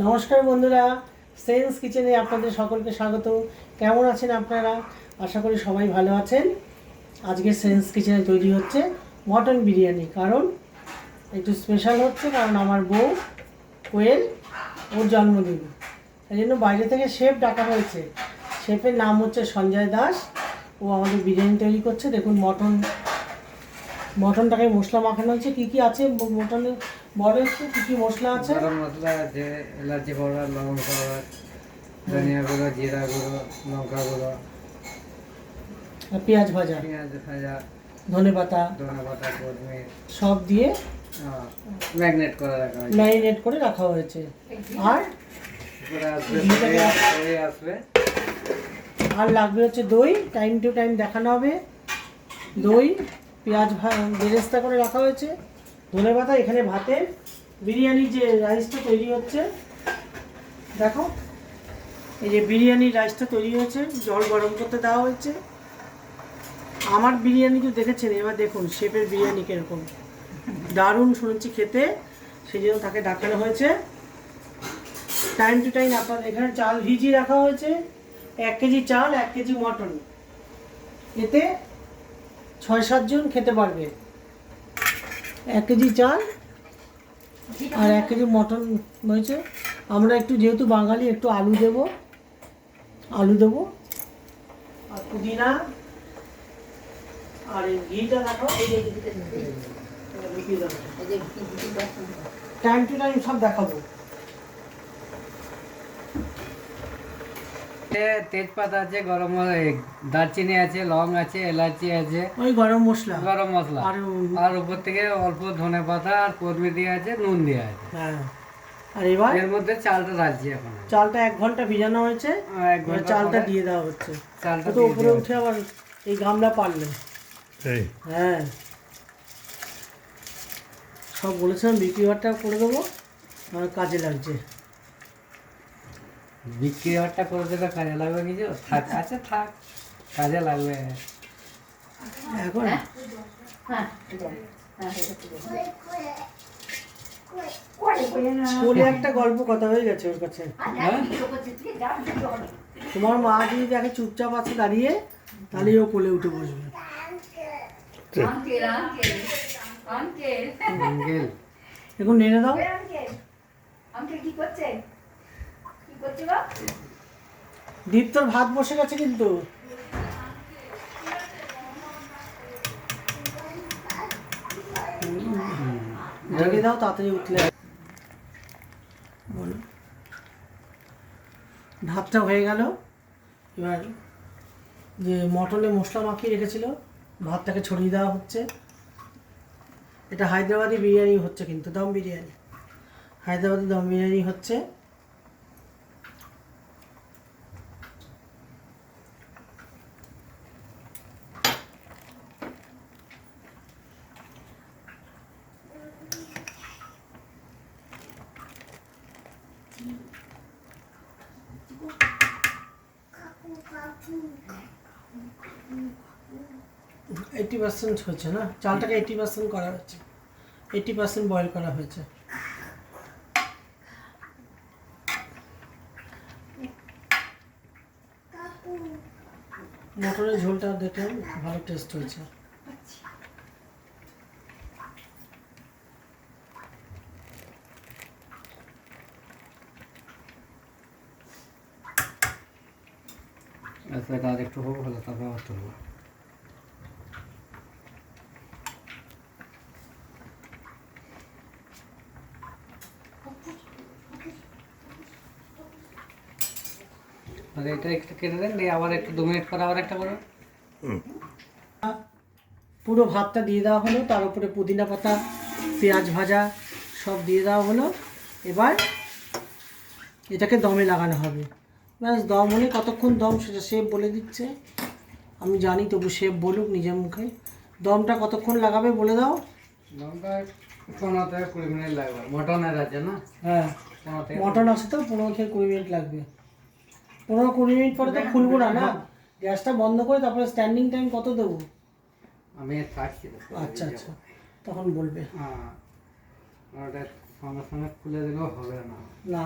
নমস্কার বন্ধুরা সেন্স কিচেনে আপনাদের সকলকে স্বাগত। কেমন আছেন আপনারা? আশা করি সবাই ভালো আছেন। আজকে সেন্স কিচেনে তৈরি হচ্ছে মটন বিরিয়ানি। কারণ একটু স্পেশাল হচ্ছে, কারণ আমার বউ কোয়েল, ওর জন্মদিন। এই জন্য বাইরে থেকে শেফ ডাকা হয়েছে। শেফের নাম হচ্ছে সঞ্জয় দাস। ও আমাদের বিরিয়ানি তৈরি করছে। দেখুন মটন মটনটাকে মশলা মাখানো হচ্ছে কী কী আছে মটনে বড় একটু কী কী মশলা আছে? গরম মশলা আছে এলাচি পাউডার লবঙ্গ পাউডার ধনিয়া গুঁড়ো জিরা গুঁড়ো লঙ্কা গুঁড়ো। পেঁয়াজ ভাজা। পেঁয়াজ ভাজা ধনে পাতা। ধনে পাতা কোথমির সব দিয়ে ম্যাগনেট করে রাখা হয়েছে। ম্যারিনেট করে রাখা হয়েছে। আর আসবে আর লাগবে হচ্ছে দই। টাইম টু টাইম দেখানো হবে। দই। পেঁয়াজ বেরেস্তা করে রাখা হয়েছে। ধনে পাতা এখানে ভাতে, বিরিয়ানির যে রাইসটা তৈরি হচ্ছে। দেখো, এই যে বিরিয়ানির রাইসটা তৈরি হয়েছে, জল গরম করতে দেওয়া হয়েছে। আমার বিরিয়ানি তো দেখেছেন? এবার দেখুন শেপের বিরিয়ানি কীরকম। দারুণ শুনেছি খেতে সেই জন্য তাকে ডাকানো হয়েছে। টাইম টু টাইম আপনার এখানে চাল ভিজিয়ে রাখা হয়েছে। এক কেজি চাল, এক কেজি মটন। এতে ছয় সাতজন খেতে পারবে এক কেজি চাল আর এক কেজি মটন হয়েছে আমরা একটু যেহেতু বাঙালি একটু আলু দেব আলু দেবো আর পুদিনা আর এই ঘিটা রাখো টাইম টু টাইম সব দেখাবো এ তেজপাতা আছে গরম দারচিনি আছে লং আছে এলাচি আছে ওই গরম মশলা। গরম মশলা। আর আর উপর থেকে অল্প ধনে পাতা আর কদমি দিয়ে আছে নুন দেওয়া আছে। হ্যাঁ। আর এবার? এর মধ্যে চালটা ঢালছি এখন চালটা এক ঘণ্টা ভিজানো হয়েছে ঘণ্টা চালটা দিয়ে দেওয়া হচ্ছে। চালটা তো উপরে উঠে আবার এই গামলা পারলে হ্যাঁ। সব বলেছিলাম বিক্রি করে দেবো কাজে লাগছে। বিক্রি হওয়ারটা করে দেবে কাজে লাগবে কিছু? থাক আচ্ছা থাক কাজে লাগবে। এখন? স্কুলে একটা গল্প কথা হয়ে গেছে ওর কাছে। হ্যাঁ? তোমার মা যদি দেখে চুপচাপ আছে দাঁড়িয়ে তাহলেই ও কোলে উঠে বসবে। এখন নেড়ে দাও। দীপ তোর ভাত বসে গেছে কিন্তু। ঢেকে দাও তাড়াতাড়ি উঠলে। বলো। ভাতটা হয়ে গেল। এবার যে মটনে মশলা মাখিয়ে রেখেছিল ভাতটাকে ছড়িয়ে দেওয়া হচ্ছে। এটা হায়দ্রাবাদি বিরিয়ানি হচ্ছে কিন্তু দম বিরিয়ানি। হায়দ্রাবাদি দম বিরিয়ানি হচ্ছে। এইটি পার্সেন্ট হচ্ছে না? চালটাকে এইটি পার্সেন্ট করা হয়েছে। এইটি পার্সেন্ট বয়েল করা হয়েছে। মটরের ঝোলটা দেখে ভালো টেস্ট হয়েছে। আচ্ছা আর একটু হোক হলো তারপর আবার তুলবো। আর এটা একটু কেটে দেন দিয়ে আবার একটু দু মিনিট পরে আবার একটা করো পুরো ভাতটা দিয়ে দেওয়া হলো তার উপরে পুদিনা পাতা পেঁয়াজ ভাজা সব দিয়ে দেওয়া হলো। এবার এটাকে দমে লাগানো হবে। ব্যাস দম হলে কতক্ষণ দম সেটা শেফ বলে দিচ্ছে। আমি জানি তবু শেফ বলুক নিজের মুখে। দমটা কতক্ষণ লাগাবে বলে দাও। লঙ্কা পনেরো থেকে কুড়ি মিনিট লাগবে। মটনের আছে না? হ্যাঁ। মটন আছে তো পনেরো থেকে কুড়ি মিনিট লাগবে। পনেরো কুড়ি মিনিট পরে তো খুলবো না না? গ্যাসটা বন্ধ করে তারপরে স্ট্যান্ডিং টাইম কত দেবো? আমি থাকছি আচ্ছা আচ্ছা। তখন বলবে। হ্যাঁ। ওটা সঙ্গে সঙ্গে খুলে দিলেও হবে না। না।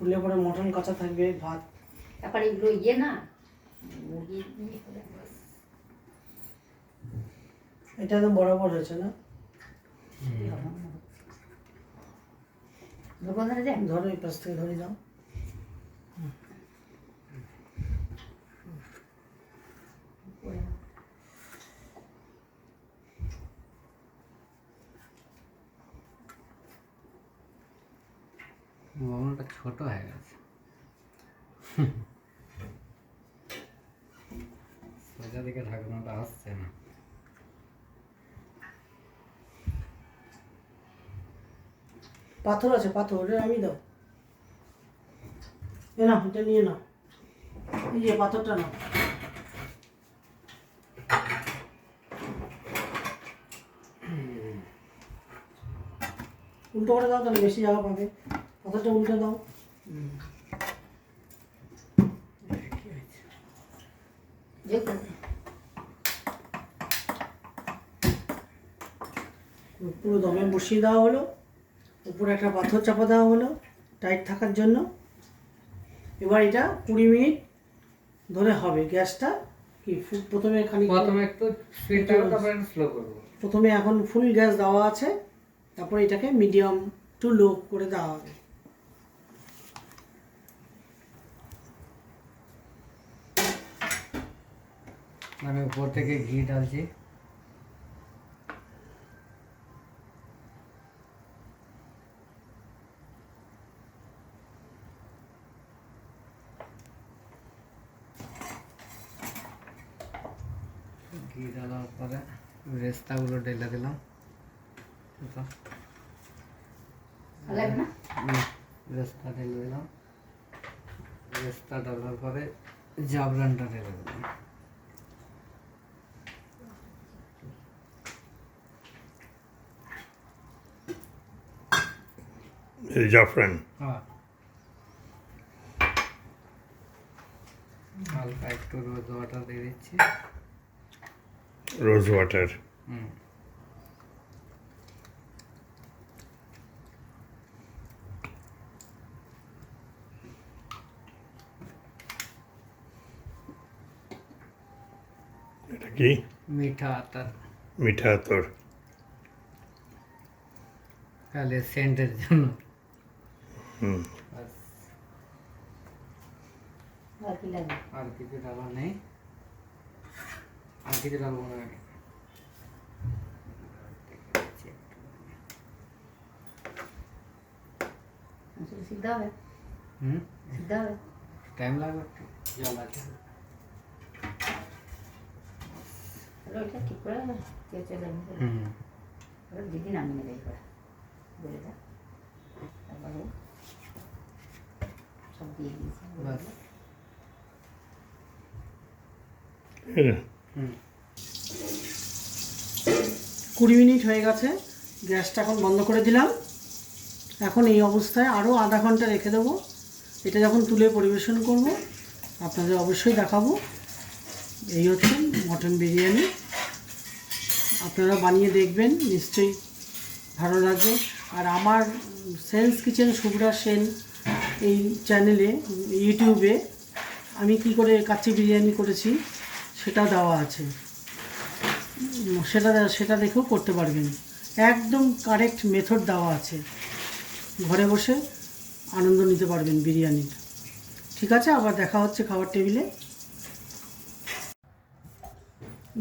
খুললে পরে মটন কাঁচা থাকবে ভাত। তারপরে এগুলো ইয়ে না। এটা তো বরাবর হয়েছে না? ধরে এই পাশ থেকে ধরে যাও। মোমোটা ছোট হয়ে গেছে। সোজা দিকে ঢাকনাটা আসছে না। পাথর আছে, পাথর, ওটা আমি দাও। এ না এটা নিয়ে নাও। এই যে পাথরটা নাও। উল্টো করে দাও, তাহলে বেশি জায়গা পাবে। পাথরটা উল্টে দাও। পুরো দমে বসিয়ে দেওয়া হলো। উপরে একটা পাথর চাপা দেওয়া হলো টাইট থাকার জন্য। এবার এটা কুড়ি মিনিট ধরে হবে। গ্যাসটা কি প্রথমে খালি প্রথমে একটু করব স্লো করব। প্রথমে এখন ফুল গ্যাস দেওয়া আছে। তারপরে এটাকে মিডিয়াম টু লো করে দেওয়া হবে। আমি উপর থেকে ঘি ঢালছি। ঘি ঢালার পরে রেস্তাগুলো ঢেলে দিলাম। রেস্তা ঢেলে দিলাম। রেস্তা ঢালার পরে জাবরানটা ঢেলে দিলাম। জাফরান। হ্যাঁ। হালকা একটু রোজ ওয়াটার দিয়ে দিচ্ছি। Rose water. এটা কি? মিঠা আতার। মিঠা আতর। তাহলে সেন্টের জন্য। হুম ব্যাস, আর কি লাগবে আর কিছু ডালা নেই আর কিছু ডালবো না আমি আসলে সিদ্ধ হবে হুম সিদ্ধ হবে টাইম লাগবে একটু জল আছে তাহলে ওইটা ঠিক করে চেয়ে চলে যাবে হুম ওরা দিদি নামিয়ে নেবে এই করে বলে দাও তারপরে সব দিয়ে দিয়েছি ব্যাস কুড়ি মিনিট হয়ে গেছে গ্যাসটা এখন বন্ধ করে দিলাম। এখন এই অবস্থায় আরও আধা ঘণ্টা রেখে দেবো। এটা যখন তুলে পরিবেশন করব আপনাদের অবশ্যই দেখাবো। এই হচ্ছে মটন বিরিয়ানি। আপনারা বানিয়ে দেখবেন নিশ্চয়ই ভালো লাগবে। আর আমার সেন্স কিচেন শুভ্রা সেন এই চ্যানেলে ইউটিউবে আমি কি করে কাচ্চি বিরিয়ানি করেছি সেটা দেওয়া আছে। সেটা সেটা দেখেও করতে পারবেন। একদম কারেক্ট মেথড দেওয়া আছে। ঘরে বসে আনন্দ নিতে পারবেন বিরিয়ানির। ঠিক আছে, আবার দেখা হচ্ছে খাবার টেবিলে।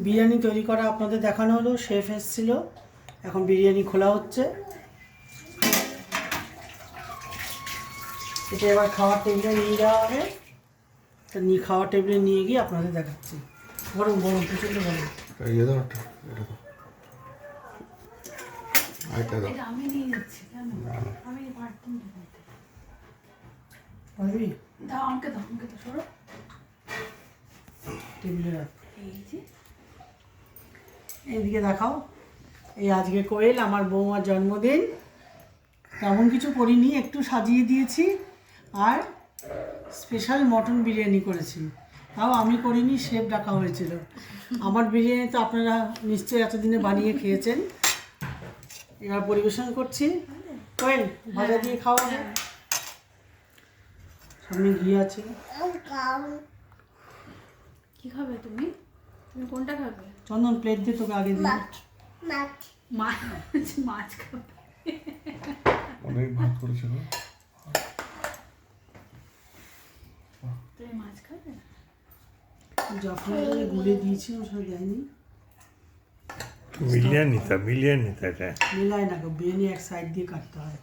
বিরিয়ানি তৈরি করা আপনাদের দেখানো হলো, শেফ এসেছিল। এখন বিরিয়ানি খোলা হচ্ছে। এটা এবার খাওয়ার টেবিলে নিয়ে যাওয়া হবে। তা নিয়ে খাওয়ার টেবিলে নিয়ে গিয়ে আপনাদের দেখাচ্ছি। গরম গরম প্রচণ্ড গরম। টেবিলে রাখ। এইদিকে দেখাও। এই আজকে কোয়েল আমার বৌমার জন্মদিন। তেমন কিছু করিনি একটু সাজিয়ে দিয়েছি। আর স্পেশাল মটন বিরিয়ানি করেছি তাও আমি করিনি শেফ ডাকা হয়েছিল। আমার বিরিয়ানি তো আপনারা নিশ্চয়ই এতদিনে বানিয়ে খেয়েছেন। এবার পরিবেশন করছি। কোয়েল ভাজা দিয়ে খাওয়া যায়? সামনে ঘি আছে। কি খাবে তুমি? তুমি কোনটা খাবে? চন্দন প্লেট দিয়ে তোকে আগে দিই মাছ। মাছ। খাবে। অনেক ভাত করেছে তুমি মাছ খাবে যখন গুলে দিয়েছি ওর দেয়নি? মিলিয়ে নিতা মিলিয়ে নিতা এটা। মিলায় না গো বিরিয়ানি এক সাইড দিয়ে কাটতে হয়।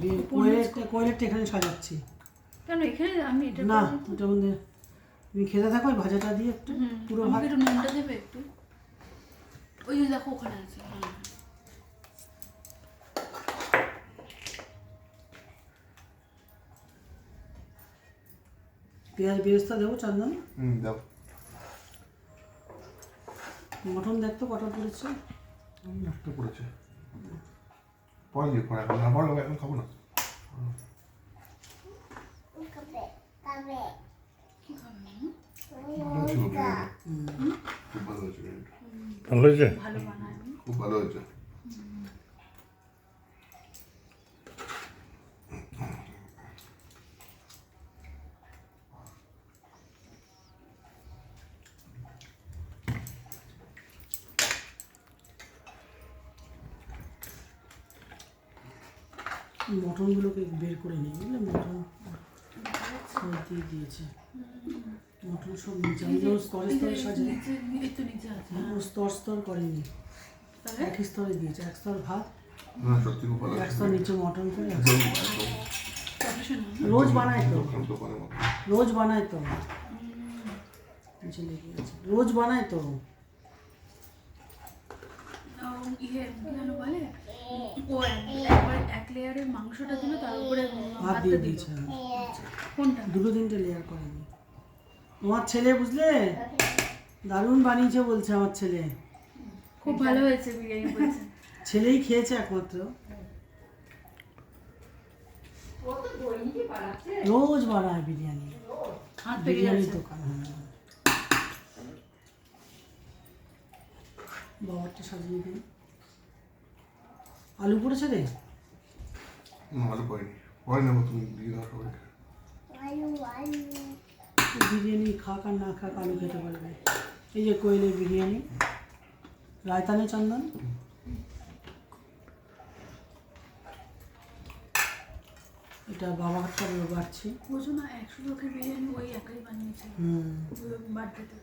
বি- কোয়েলেরটা কোয়েলেরটা এখানে সাজাচ্ছি। কেন এখানে আমি এটা না মধ্যে তুমি খেতে থাকো ভাজাটা দিয়ে একটু পুরো ভাত। একটু নুনটা দেবে একটু? ওই যে দেখো ওখানে আছে হ্যাঁ। পেঁয়াজ বেরেস্তা দেবো চন্দন হুম দাও। মটন দেখতো কটা পড়েছে? একটা পড়েছে। পরে দিয়ে পরে এখন খাব না? ভালো হয়েছে। খুব ভালো হয়েছে। মটনগুলোকে বের করে নিই বুঝলে? মটন দিয়ে দিয়েছে। মটন সব নিচে আমি যেমন স্তরে স্তরে সাজাই। হ্যাঁ, ও স্তর স্তর করেনি। তাহলে? এক স্তরে দিয়েছে এক স্তর ভাত এক স্তর নিচে মটন করে। রোজ বানায় তো। রোজ বানায় তো। রোজ বানায় তো। ইয়ে বলে? একবার এক লেয়ারের মাংসটা দিল তার উপরে ভাত দিয়ে দিয়েছে কোনটা? দুটো তিনটে লেয়ার করেনি। তোমার ছেলে বুঝলে? দারুণ বানিয়েছে বলছে আমার ছেলে। খুব ভালো হয়েছে বিরিয়ানি বলছে। ছেলেই খেয়েছে একমাত্র। রোজ বানায় বিরিয়ানি। বিরিয়ানির দোকান হ্যাঁ। বাবারটা সাজিয়ে দিন আলু পড়েছে রে? ভালো পড়েনি। পরে নেব তুমি দিয়ে দাও সবাইকে। বিরিয়ানি খাক আর না খাক আলু খেতে পারবে। এই যে কোয়েলের বিরিয়ানি। রায়তানে চন্দন? এটা বাবা হাতটা বাড়ছে। বোঝো না একশো লোকের বিরিয়ানি ওই একাই বানিয়েছে। হুম। বার্থডেতে।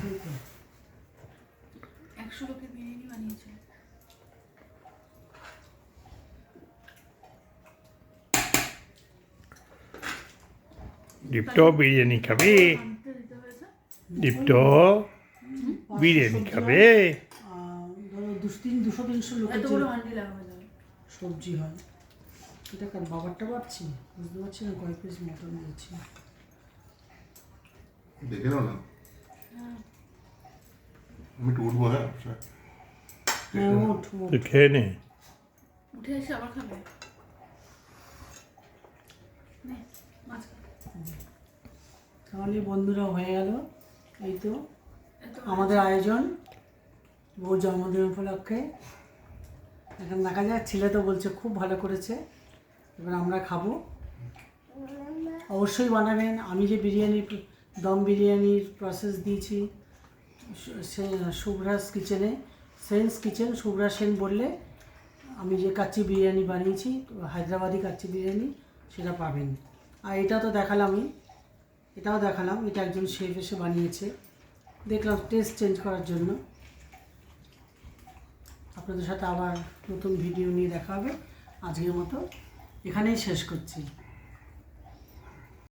ঠিক আছে। একশো লোকের বিরিয়ানি বানিয়েছিল। দীপ্ত বিরিয়ানি খাবে দীপ্ত বিরিয়ানি খাবে দুশো তিনশো সবজি হয়। এটা কার বাবারটা পাচ্ছি? বুঝতে পারছি না কয়েক পিস মটন দিয়েছি। দেখে না। আমি একটু উঠবো হ্যাঁ? হ্যাঁ খেয়ে নে। উঠে এসে আবার খাবে নে, মাছ খা। তাহলে বন্ধুরা হয়ে গেল। এই তো আমাদের আয়োজন বউ জন্মদিন উপলক্ষে। এখন দেখা যাক ছেলে তো বলছে খুব ভালো করেছে। এবার আমরা খাব। অবশ্যই বানাবেন। আমি যে বিরিয়ানি দম বিরিয়ানির প্রসেস দিয়েছি সে শুভ্রাস কিচেনে সেন্স কিচেন শুভ্রা সেন বললে আমি যে কাচ্চি বিরিয়ানি বানিয়েছি হায়দ্রাবাদি কাচ্চি বিরিয়ানি সেটা পাবেন। আর এটা তো দেখালামই, এটাও দেখালাম, এটা একজন শেফ এসে বানিয়েছে। দেখলাম টেস্ট চেঞ্জ করার জন্য। আপনাদের সাথে আবার নতুন ভিডিও নিয়ে দেখা হবে। আজকের মতো এখানেই শেষ করছি।